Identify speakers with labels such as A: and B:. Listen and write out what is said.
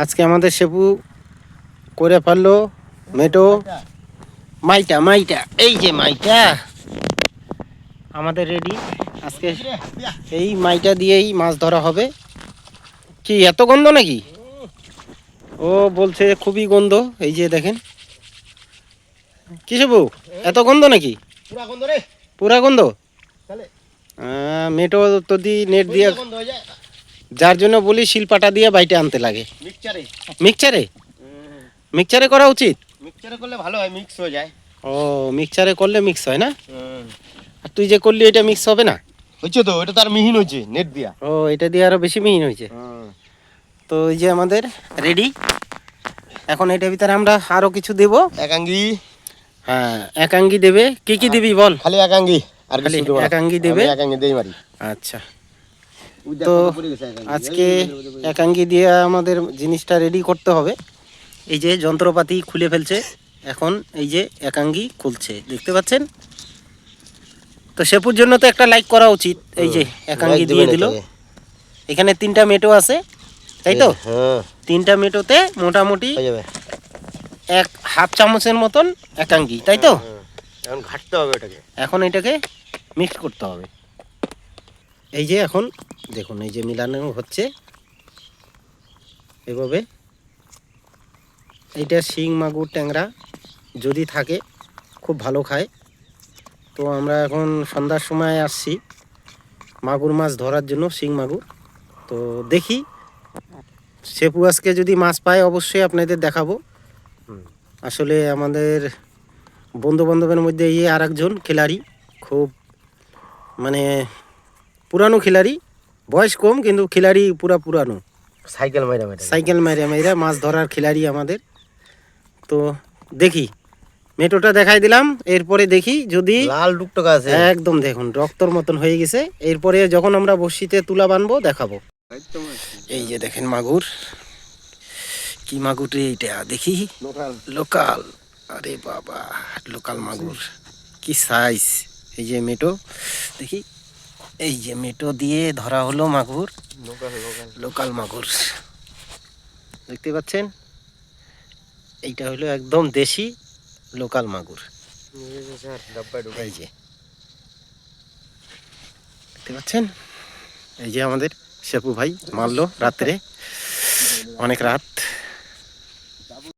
A: আজকে আমাদের সেপু করে ফেলল মেটো। মাইটা মাইটা এই যে মাইটা। আমাদের রেডি আজকে এই মাইটা দিয়েই মাছ ধরা হবে। কি এত গন্ধ নাকি? ও বলছে খুবই গন্ধ এই যে দেখেন। কি সেপু এত গন্ধ নাকি?
B: পুরা গন্ধ
A: পুরা গন্ধ? মেটো তো দি নেট দিয়ে যার জন্য বলি শিলপাটা দিয়ে বাইটে আনতে লাগে।
B: মিক্সচারে
A: মিক্সচারে মিক্সচারে করা উচিত?
B: মিক্সচারে করলে ভালো হয় মিক্স হয়ে যায়।
A: ও মিক্সচারে করলে মিক্স হয় না? আর তুই যে করলি এটা মিক্স হবে না?
B: হচ্ছে তো এটা তার মিহিন হচ্ছে নেট দিয়া।
A: ও এটা দিয়ে আরও বেশি মিহিন হয়েছে। তো এই যে আমাদের রেডি এখন এটার ভিতরে আমরা আরও কিছু দেব।
B: একাঙ্গি।
A: হ্যাঁ একাঙ্গি দেবে। কি কি দিবি বল?
B: খালি একাঙ্গি আর
A: খালি। একাঙ্গি দেবে?
B: একাঙ্গি দেই মারি।
A: আচ্ছা। তো আজকে একাঙ্গি দিয়ে আমাদের জিনিসটা রেডি করতে হবে। এই যে যন্ত্রপাতি খুলে ফেলছে এখন এই যে একাঙ্গি খুলছে দেখতে পাচ্ছেন? তো সেপুর জন্য তো একটা লাইক করা উচিত এই যে একাঙ্গি দিয়ে দিল। এখানে তিনটা মেটো আছে তাই তো? তিনটা মেটোতে মোটামুটি এক হাফ চামচের মতন একাঙ্গি তাই তো?
B: এখন ঘাটতে হবে এটাকে
A: এখন এটাকে মিক্স করতে হবে। এই যে এখন, দেখুন, এই যে মিলানো হচ্ছে। এভাবে। এইটা শিং, মাগুর, ট্যাংরা যদি থাকে, খুব ভালো খায়। তো আমরা এখন সন্ধ্যার সময় আসছি। মাগুর মাছ ধরার জন্য, শিং, মাগুর। তো দেখি সেপু আজকে যদি মাছ পায়, অবশ্যই আপনাদের দেখাবো। আসলে আমাদের বন্ধু বান্ধবের মধ্যে এই আর একজন খিলাড়ি, খুব মানে পুরানো খিলাড়ি। বয়স কম কিন্তু খিলাড়ি পুরা পুরানো।
B: সাইকেল মাইরা মাইরা।
A: সাইকেল মাইরা মাইরা মাছ ধরার খিলাড়ি আমাদের। তো দেখি মেটোটা দেখাই দিলাম। এরপরে দেখি যদি
B: লাল টুকটকা আছে।
A: একদম দেখুন রক্তর মতন হয়ে গেছে। এরপরে যখন আমরা বড়শিতে তুলা বানবো দেখাবো। এই যে দেখেন মাগুর। কি মাগুর রে এইটা? দেখি।
B: লোকাল।
A: লোকাল। আরে বাবা লোকাল মাগুর। কি সাইজ এই যে মেটো। দেখি। এই যে মেটো দিয়ে ধরা হলো মাগুর।
B: লোকাল
A: মাগুর। দেখতে পাচ্ছেন? এইটা হলো একদম দেশি লোকাল মাগুর। এই যে। দেখতে পাচ্ছেন? এই যে আমাদের শেপু ভাই মারলো রাত্রে। অনেক রাত।